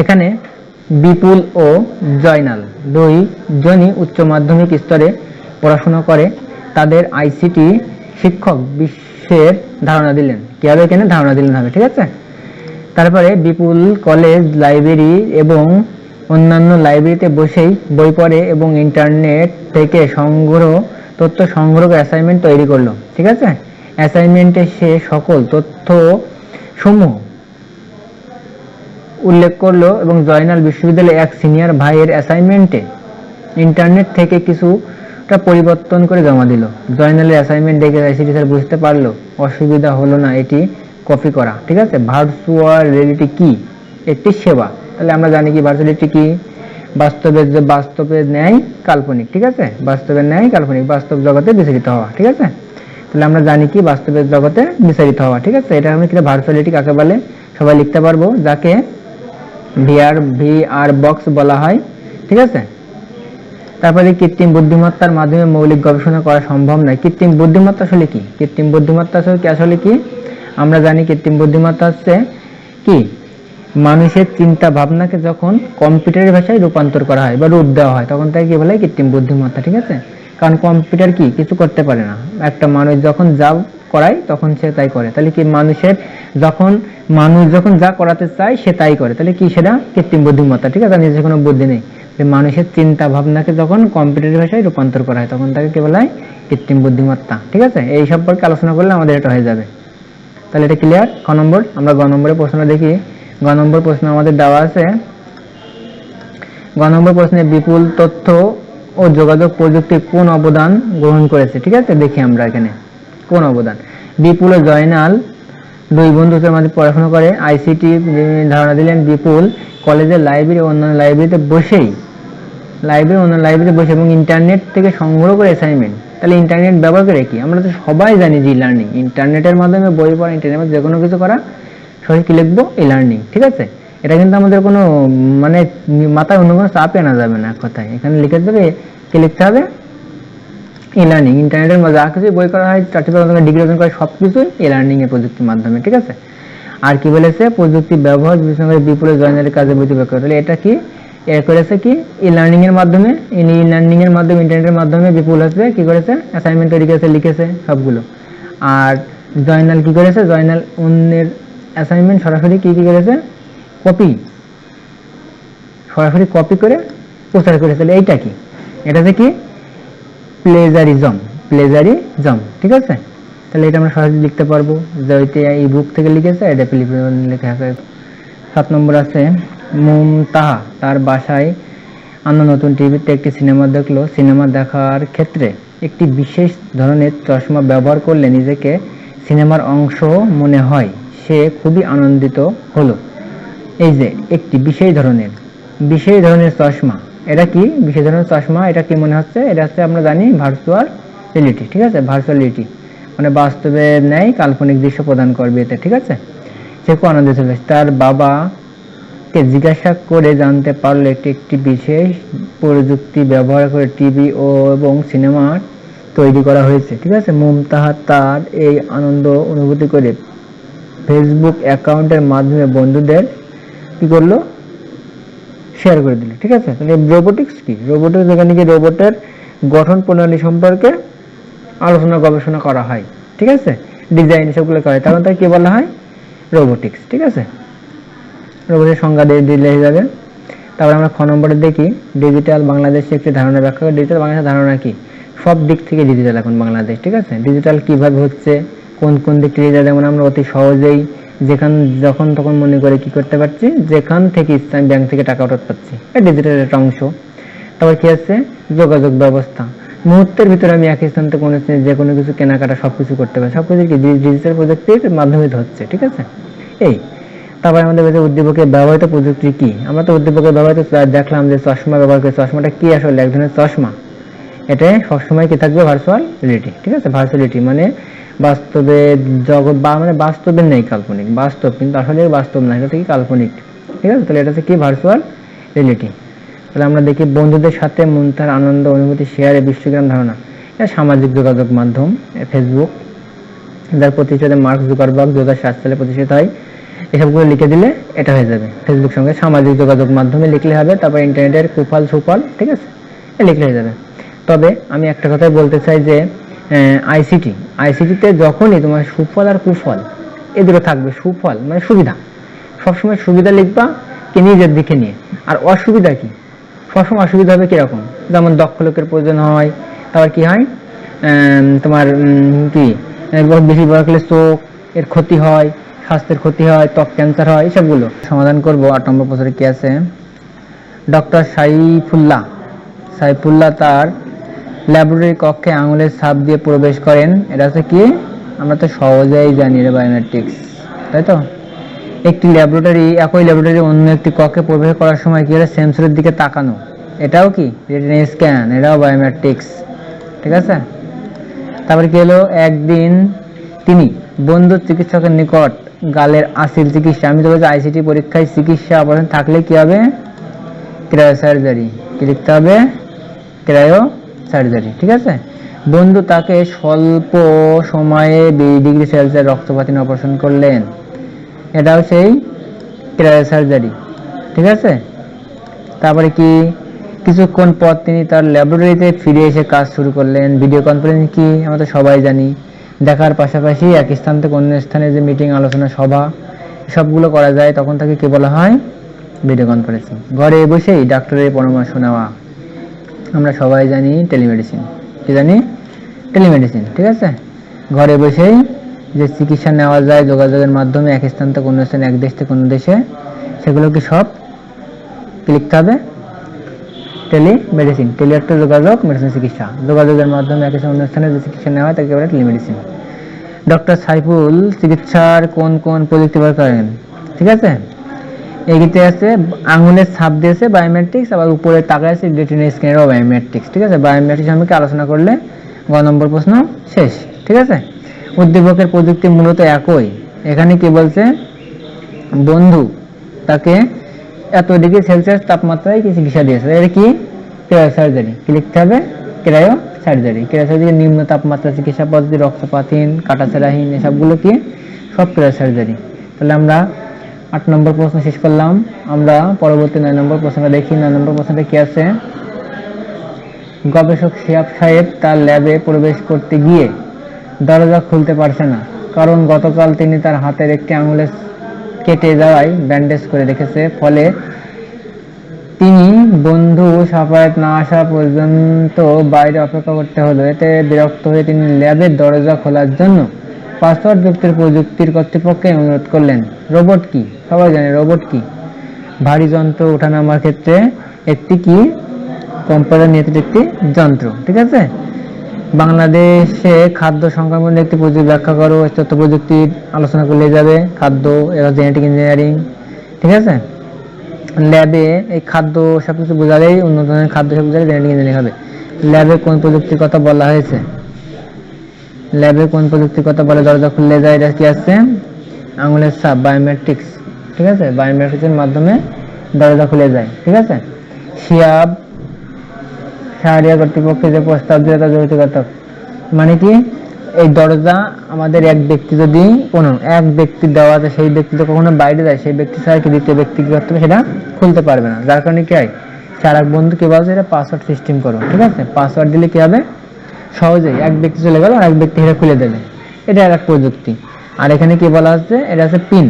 এখানে বিপুল ও জয়নাল দুই জনই উচ্চ মাধ্যমিক স্তরে পড়াশোনা করে, তাদের আইসিটি শিক্ষক বিশ্বের ধারণা দিলেন। কীভাবে এখানে? ধারণা দিলেন হবে, ঠিক আছে? তারপরে বিপুল কলেজ, লাইব্রেরি এবং অন্যান্য লাইব্রেরিতে বসেই বই পড়ে এবং ইন্টারনেট থেকে সংগ্রহ, তথ্য সংগ্রহ অ্যাসাইনমেন্ট তৈরি করল, ঠিক আছে? অ্যাসাইনমেন্টে সে সকল তথ্য সমূহ উল্লেখ করল এবং জয়নাল বিশ্ববিদ্যালয়ে এক সিনিয়র ভাইয়ের অ্যাসাইনমেন্টে ইন্টারনেট থেকে কিছুটা পরিবর্তন করে জমা দিল। জয়নালের অ্যাসাইনমেন্ট দেখে আইসিটি স্যার বুঝতে পারল, অসুবিধা হলো না, এটি কপি করা, ঠিক আছে? ভার্চুয়াল রিয়েলিটি কি? একটি সেবা। তাহলে আমরা জানি কি ভার্চুয়াল রিয়েলিটি কি? বাস্তবের যে বাস্তবের ন্যায়, কাল্পনিক, ঠিক আছে? বাস্তবের ন্যায়, কাল্পনিক, বাস্তব জগতে বিচরিত হওয়া, ঠিক আছে? তাহলে আমরা জানি কি বাস্তবের জগতে বিচরিত হওয়া, ঠিক আছে? এটা আমি কি ভার্চুয়ালিটি কাকে বলে? সবাই লিখতে পারব। যাকে ভিআর ভিআর বক্স বলা হয়, ঠিক আছে? তারপরে কৃত্রিম বুদ্ধিমত্তার মাধ্যমে মৌলিক গবেষণা করা সম্ভব নয়। কৃত্রিম বুদ্ধিমত্তা আসলে কি? কৃত্রিম বুদ্ধিমত্তা আসলে কি? আসলে কি? আমরা জানি কৃত্রিম বুদ্ধিমত্তা হচ্ছে কি? মানুষের চিন্তা ভাবনাকে যখন কম্পিউটারের ভাষায় রূপান্তর করা হয় বা রূপ দেওয়া হয়, তখন তাকে কি বলে? কৃত্রিম বুদ্ধিমত্তা, ঠিক আছে? কারণ কম্পিউটার কি? কিছু করতে পারে না। একটা মানুষ যখন যা করায়, তখন সে তাই করে। তাহলে কি মানুষের যখন, মানুষ যখন যা করাতে চায়, সে তাই করে। তাহলে কি সেটা? কৃত্রিম বুদ্ধিমত্তা, ঠিক আছে? নিজের কোনো বুদ্ধি নেই। মানুষের চিন্তা ভাবনাকে যখন কম্পিউটারের ভাষায় রূপান্তর করা হয়, তখন তাকে কি বলা হয়? কৃত্রিম বুদ্ধিমত্তা, ঠিক আছে? এই সম্পর্কে আলোচনা করলে আমাদের এটা হয়ে যাবে। তাহলে এটা ক্লিয়ার ক নম্বর? আমরা গ নম্বরের প্রশ্নটা দেখি। গ নম্বর প্রশ্ন আমাদের দেওয়া আছে। গ নম্বর প্রশ্নে বিপুল তথ্য ও যোগাযোগ প্রযুক্তি কোন অবদান গ্রহণ করেছে? ঠিক আছে? দেখি আমরা এখানে। কোন অবদান? বিপুল ও জয়নাল দুই বন্ধুদের মাঝে পড়াশোনা করে আইসিটি ধারণা দিলেন বিপুল, কলেজের লাইব্রেরি অন্যান্য লাইব্রেরিতে বসেই লাইব্রেরি অন্য লাইব্রেরিতে বসে এবং ইন্টারনেট থেকে সংগ্রহ করে অ্যাসাইনমেন্ট তাহলে ইন্টারনেট ব্যবহার করে কি? আমরা তো সবাই জানি যে লার্নিং ইন্টারনেটের মাধ্যমে বই পড়া ইন্টারনেটের মাধ্যমে যে কোনো কিছু করা সবাই কি লিখব? ই লার্নিং ঠিক আছে? এটা কিন্তু আমাদের কোনো মানে মাথায় অন্য কোনো চাপে আনা যাবে না কথায়। এখানে লিখে দেবে, কি লিখতে হবে? ই লার্নিং ইন্টারনেটের মধ্যে যা কিছু বই করা হয় চারটির মাধ্যমে ডিগ্রি অর্জন করা সব কিছুই ই লার্নিং এর প্রযুক্তির মাধ্যমে, ঠিক আছে? আর কি বলেছে? প্রযুক্তি ব্যবহার বিবেচনা করে বিপুল জয়নালের কাজে বইতে ব্যাখ্যা তাহলে এটা কি? এর করেছে কি? ই লার্নিং এর মাধ্যমে ই লার্নিং এর মাধ্যমে ইন্টারনেটের মাধ্যমে বিপুল হচ্ছে, কি করেছে? অ্যাসাইনমেন্ট তৈরি করেছে, লিখেছে সবগুলো। আর জয়নাল কি করেছে? জয়নাল অন্যের অ্যাসাইনমেন্ট সরাসরি কি কি করেছে? কপি সরাসরি কপি করে প্রচার করেছে। এইটা কি? এটা হচ্ছে কি? প্লেজারিজম প্লেজারিজম ঠিক আছে? তাহলে এটা আমরা সহজে লিখতে পারব। যে ওইটা এই বুক থেকে লিখেছে, এটা ফিলিপিন লেখা আছে। সাত নম্বর আছে মুমতাহা তার বাসায় আন্ন নতুন টিভিতে একটি সিনেমা দেখল। সিনেমা দেখার ক্ষেত্রে একটি বিশেষ ধরনের চশমা ব্যবহার করলে নিজেকে সিনেমার অংশ মনে হয়। সে খুবই আনন্দিত হলো। এই যে, একটি বিশেষ ধরনের বিশেষ ধরনের চশমা। এটা কি? বিশেষ ধরনের চশমা, এটা কি মনে হচ্ছে? এটা হচ্ছে আমরা জানি ভার্চুয়াল রিয়েলিটি ঠিক আছে? ভার্চুয়াল রিয়েলিটি মানে বাস্তবে ন্যায় কাল্পনিক দৃশ্য প্রদান করবে এতে, ঠিক আছে? সে খুব আনন্দিত হয়েছে। তার বাবাকে জিজ্ঞাসা করে জানতে পারলে এটি একটি বিশেষ প্রযুক্তি ব্যবহার করে টিভি ও এবং সিনেমা তৈরি করা হয়েছে, ঠিক আছে? মুমতাহা তার এই আনন্দ অনুভূতি করে ফেসবুক অ্যাকাউন্টের মাধ্যমে বন্ধুদের কি করল? শেয়ার করে দিল, ঠিক আছে? তাহলে রোবোটিক্স কি? রোবোটিক্স এখানে কি রোবটের গঠন প্রণালী সম্পর্কে আলোচনা, গবেষণা করা হয়, ঠিক আছে? ডিজাইন সবগুলো করা হয়। তখন তাকে কি বলা হয়? রোবোটিক্স ঠিক আছে? রোবটের সংজ্ঞা দিয়ে দিলে হয়ে যাবে। তারপর আমরা খ নম্বরে দেখি ডিজিটাল বাংলাদেশে একটি ধারণা ব্যাখ্যা করে। ডিজিটাল বাংলাদেশের ধারণা কি? সব দিক থেকে ডিজিটাল এখন বাংলাদেশ, ঠিক আছে? ডিজিটাল কীভাবে হচ্ছে? কোন কোন দিক থেকে যেমন আমরা অতি সহজেই যেখান যখন তখন মনে করে কি করতে পারছি, যেখান থেকে ইচ্ছা আমি ব্যাংক থেকে টাকা উঠাতে পারছি। এটা ডিজিটালের একটা অংশ। তারপর কি আছে? যোগাযোগ ব্যবস্থা। মুহূর্তের ভিতরে আমি এক স্থান থেকে কোনো যে কোনো কিছু কেনাকাটা সব কিছু করতে পারি। সব কিছু কি ডিজিটাল প্রযুক্তির মাধ্যমে হচ্ছে, ঠিক আছে? এই। তারপরে আমাদের কাছে উদ্দীপকের ব্যবহৃত প্রযুক্তি কি? আমরা তো উদ্দীপকের ব্যবহৃত দেখলাম যে চশমা ব্যবহার করে, চশমাটা কি আসলে? এক ধরনের চশমা। এটা সবসময় কি থাকবে ভার্চুয়াল রিয়েলিটি ঠিক আছে? ভার্চুয়ালিটি মানে বাস্তবে জগৎ, বা মানে বাস্তবের নেই কাল্পনিক, বাস্তব, কিন্তু আসলে বাস্তব না, এটা থেকে কাল্পনিক, ঠিক আছে? তাহলে এটা হচ্ছে কি ভার্চুয়াল রিয়েলিটি তাহলে আমরা দেখি বন্ধুদের সাথে মন, তার আনন্দ, অনুভূতি শেয়ারে বিশ্বজ্ঞান ধারণা। এটা সামাজিক যোগাযোগ মাধ্যম ফেসবুক যার প্রতিষ্ঠাতা মার্ক জুকারবার্গ দু হাজার সাত সালে প্রতিষ্ঠিত হয়। এসবগুলো লিখে দিলে এটা হয়ে যাবে। ফেসবুক সঙ্গে সামাজিক যোগাযোগ মাধ্যমে লিখলে হবে, তারপর ইন্টারনেটের কুফল সুফল, ঠিক আছে? লিখলে হয়ে যাবে। তবে আমি একটা কথাই বলতে চাই যে আইসিটি আইসিটিতে যখনই তোমার সুফল আর কুফল এ দুটো থাকবে সুফল মানে সুবিধা। সবসময় সুবিধা লিখবা কে নিজের দিকে নিয়ে। আর অসুবিধা কি? সবসময় অসুবিধা হবে কীরকম? যেমন দক্ষ লোকের প্রয়োজন হয়, তারপর কি হয়? তোমার কি বেশি বয়স হলে চোখ এর ক্ষতি হয়, স্বাস্থ্যের ক্ষতি হয়, ত্বক ক্যান্সার হয়, এসবগুলো। সমাধান করব, আট নম্বর বছরে কি আছে? ডক্টর সাইফুল্লাহ সাইফুল্লাহ তার ল্যাবরেটরি কক্ষে আঙুলের ছাপ দিয়ে প্রবেশ করেন। এটা হচ্ছে কি? আমরা তো সহজেই জানি রে বায়োমেট্রিক্স তাই তো? একটি ল্যাবরেটরি, একই ল্যাবরেটরি অন্য একটি কক্ষে প্রবেশ করার সময় কি হলো? সেন্সরের দিকে তাকানো। এটাও কি? রেটিনা স্ক্যান, এটাও বায়োমেট্রিক্স ঠিক আছে? তারপরে কি হলো? একদিন তিনি বন্ধু চিকিৎসকের নিকট গালের আসিল চিকিৎসা, আমি তো বলছি আইসিটি পরীক্ষায় চিকিৎসা অপারেশন থাকলে কি হবে? ক্রায়ো সার্জারি, কি লিখতে হবে? ক্রায়ো সার্জারি ঠিক আছে? বন্ধু তাকে স্বল্প সময়ে বিশ ডিগ্রি সেলসিয়াস রক্তপাতিন অপারেশন করলেন। এটাও সেই সার্জারি ঠিক আছে? তারপরে কি? কিছুক্ষণ পর তিনি তার ল্যাবরেটরিতে ফিরে এসে কাজ শুরু করলেন। ভিডিও কনফারেন্স কি? আমরা তো সবাই জানি। দেখার পাশাপাশি এক স্থান থেকে অন্য স্থানে যে মিটিং আলোচনা সভা, সবগুলো করা যায়, তখন তাকে কি বলা হয়? ভিডিও কনফারেন্সিং ঘরে বসেই ডাক্তারের পরামর্শ নেওয়া। আমরা সবাই জানি টেলিমেডিসিন কি জানি? টেলিমেডিসিন ঠিক আছে? ঘরে বসেই যে চিকিৎসা নেওয়া যায় যোগাযোগের মাধ্যমে এক স্থান থেকে অন্য স্থানে, এক দেশ থেকে অন্য দেশে সেগুলো কি সব কি লিখতে হবে। টেলিমেডিসিন টেলি একটা যোগাযোগ মেডিসিন চিকিৎসা। যোগাযোগের মাধ্যমে এক স্থানে, অন্য স্থানে যে চিকিৎসা নেওয়া হয় তাকে বলে টেলিমেডিসিন ডক্টর সাইফুল, চিকিৎসার কোন কোন প্রযুক্তি ব্যবহার করেন? ঠিক আছে? এগিতে আছে আঙুলের ছাপ দিয়েছে বায়োমেট্রিক্স আবার উপরে তাকায় আছে রেটিনা স্ক্যানেরও বায়োমেট্রিক্স ঠিক আছে? বায়োমেট্রিক্স সম্পর্কে আলোচনা করলে গ নম্বর প্রশ্ন শেষ, ঠিক আছে? উদ্দীপকের প্রযুক্তি মূলত একই। এখানে কি বলছে? বন্ধু, তাকে এত ডিগ্রি সেলসিয়াস তাপমাত্রায় কি চিকিৎসা দিয়েছে? এটা কি? ক্রায়ো সার্জারি কি লিখতে হবে? ক্রায়ো সার্জারি ক্রায়ো সার্জারি নিম্ন তাপমাত্রা চিকিৎসা পদ্ধতি রক্তপাতহীন কাটাছেড়াহীন এসবগুলো কি? সব ক্রায়ো সার্জারি তাহলে আমরা আট নম্বর প্রশ্ন শেষ করলাম। আমরা পরবর্তী নয় নম্বর প্রশ্নটা দেখি। নয় নম্বর প্রশ্নটা কি আছে? গবেষক শিয়াব সাহেব তার ল্যাবে প্রবেশ করতে গিয়ে দরজা খুলতে পারছে না। কারণ গতকাল তিনি তার হাতের একটি আঙুলে কেটে যাওয়ায় ব্যান্ডেজ করে রেখেছে। ফলে তিনি বন্ধু সাফায়াত না আসা পর্যন্ত বাইরে অপেক্ষা করতে হলো। এতে বিরক্ত হয়ে তিনি ল্যাবের দরজা খোলার জন্য পাসওয়ার্ড যুক্তের প্রযুক্তির কর্তৃপক্ষকে অনুরোধ করলেন। রোবট কি? সবাই জানে রোবট কি। ভারী যন্ত্র ওঠানামার ক্ষেত্রে একটি কি? কম্পিউটার নিয়ন্ত্রিত একটি যন্ত্র, ঠিক আছে? বাংলাদেশে খাদ্য সংক্রমণ একটি প্রযুক্তি ব্যাখ্যা করো তথ্য প্রযুক্তির আলোচনা করলে যাবে। খাদ্য এবার জেনেটিক ইঞ্জিনিয়ারিং, ঠিক আছে? ল্যাবে এই খাদ্য সবকিছু বোঝালেই উন্নত ধরনের খাদ্য সব বোঝালে জেনেটিক ইঞ্জিনিয়ারিং হবে। ল্যাবে কোন প্রযুক্তির কথা বলা হয়েছে? ল্যাবে কোন প্রযুক্তির কথা বলে? দরজা খুললে যায়, এটা কি আছে? আঙুলের ছাপ বায়োমেট্রিক্স ঠিক আছে? বায়োমেট্রিক্সের মাধ্যমে দরজা খুলে যায়, ঠিক আছে? শিয়াব, শাহরিয়া কর্তৃপক্ষের যে প্রস্তাব দিলে, তা যৌক্তিকতা মানে কি? এই দরজা আমাদের এক ব্যক্তি যদি, কোনো, এক ব্যক্তি দেওয়া আছে, সেই ব্যক্তি তো কখনো বাইরে যায়, সেই ব্যক্তি ছাড়া কি দ্বিতীয় ব্যক্তি কি করতে হবে? সেটা খুলতে পারবে না। যার কারণে কি হয়? চার এক বন্ধু কি বলছে এটা পাসওয়ার্ড সিস্টেম করো, ঠিক আছে? পাসওয়ার্ড দিলে কি হবে? সহজেই এক ব্যক্তি চলে গেল আর এক ব্যক্তি সেটা খুলে দেবে। এটা এক প্রযুক্তি। আর এখানে কি বলা হচ্ছে এটা হচ্ছে পিন।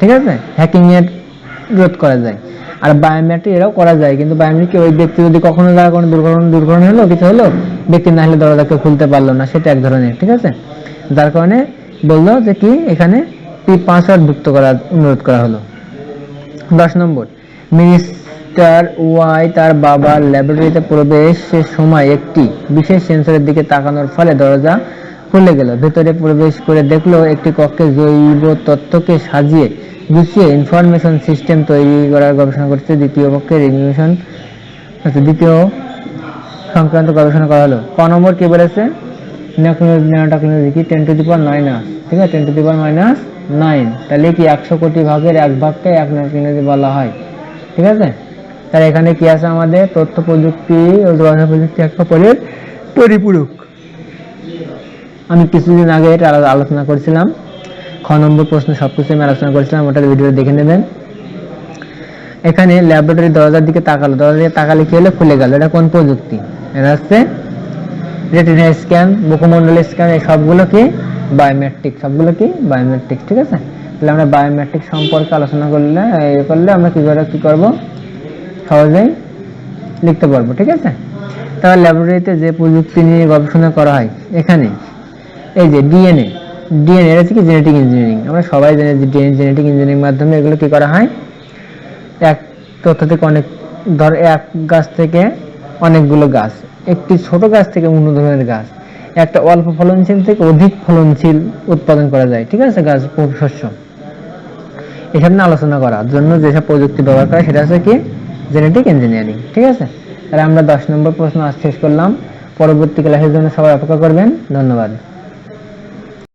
ঠিক আছে? হ্যাকিং এর রোধ করা যায়। আর বায়োমেট্রিক এরাও করা যায়, কিন্তু বায়োমেট্রিক ওই ব্যক্তি যদি কখনো দ্বারা কোনো দুর্ঘটনা দুর্ঘটনা হলো, কিছু হলো, ব্যক্তি না হলে দরজা কেউ খুলতে পারল না, সেটা এক ধরনের, ঠিক আছে? যার কারণে বলল যে কি, এখানে পাসওয়ার্ড যুক্ত করার অনুরোধ করা হলো। দশ নম্বর মিনিস্টার ওয়াই তার বাবার ল্যাবরেটরিতে প্রবেশের সময় একটি বিশেষ সেন্সরের দিকে তাকানোর ফলে দরজা খুলে গেল। ভেতরে প্রবেশ করে দেখল একটি কক্ষে জৈব তথ্যকে সাজিয়ে গুছিয়ে ইনফরমেশন সিস্টেম তৈরি করার গবেষণা করছে। দ্বিতীয় পক্ষের রিনিউশন আচ্ছা দ্বিতীয় সংক্রান্ত গবেষণা করা হলো। ক নম্বর কি বলেছে? টেকনোলজি কি ten to the power minus ঠিক আছে? Ten to the minus nine তাহলে কি একশো কোটি ভাগের এক ভাগকে এক টেকনোলজি বলা হয়, ঠিক আছে? তাহলে এখানে কি আছে আমাদের? তথ্য প্রযুক্তি ও যোগাযোগ প্রযুক্তি একটা অপরের পরিপূরক। আমি কিছুদিন আগে এটা আলোচনা করছিলাম। খ নম্বর প্রশ্ন সব কিছু আমি আলোচনা করেছিলাম, ওটা ভিডিও দেখে নেবেন। এখানে ল্যাবরেটরি দরজার দিকে তাকালো। দরজার দিকে তাকালে কি হলো? খুলে গেল। এটা কোন প্রযুক্তি? এটা হচ্ছে রেটিনা স্ক্যান মুখমণ্ডল স্ক্যান এই সবগুলো কি? বায়োমেট্রিক সবগুলো কি? বায়োমেট্রিক ঠিক আছে? তাহলে আমরা বায়োমেট্রিক সম্পর্কে আলোচনা করলে করলে আমরা কি করে কি করব? সহজেই লিখতে পারব, ঠিক আছে? তাহলে ল্যাবরেটরিতে যে প্রযুক্তি নিয়ে গবেষণা করা হয়, এখানে, এই যে ডিএনএ ডিএনএ এটা হচ্ছে কি জেনেটিক ইঞ্জিনিয়ারিং আমরা সবাই জানি যে ডিএনএ জেনেটিক ইঞ্জিনিয়ারিং মাধ্যমে এগুলো কি করা হয়? এক তথ্য থেকে অনেক, ধর এক গাছ থেকে অনেকগুলো গাছ, একটি ছোট গাছ থেকে অন্য ধরনের গাছ, একটা অল্প ফলনশীল থেকে অধিক ফলনশীল উৎপাদন করা যায়, ঠিক আছে? গাছ শস্য। এসব নিয়ে আলোচনা করার জন্য যেসব প্রযুক্তি ব্যবহার করা সেটা হচ্ছে কি জেনেটিক ইঞ্জিনিয়ারিং ঠিক আছে? তাহলে আমরা দশ নম্বর প্রশ্ন আজ শেষ করলাম। পরবর্তী ক্লাসের জন্য সবাই অপেক্ষা করবেন। ধন্যবাদ।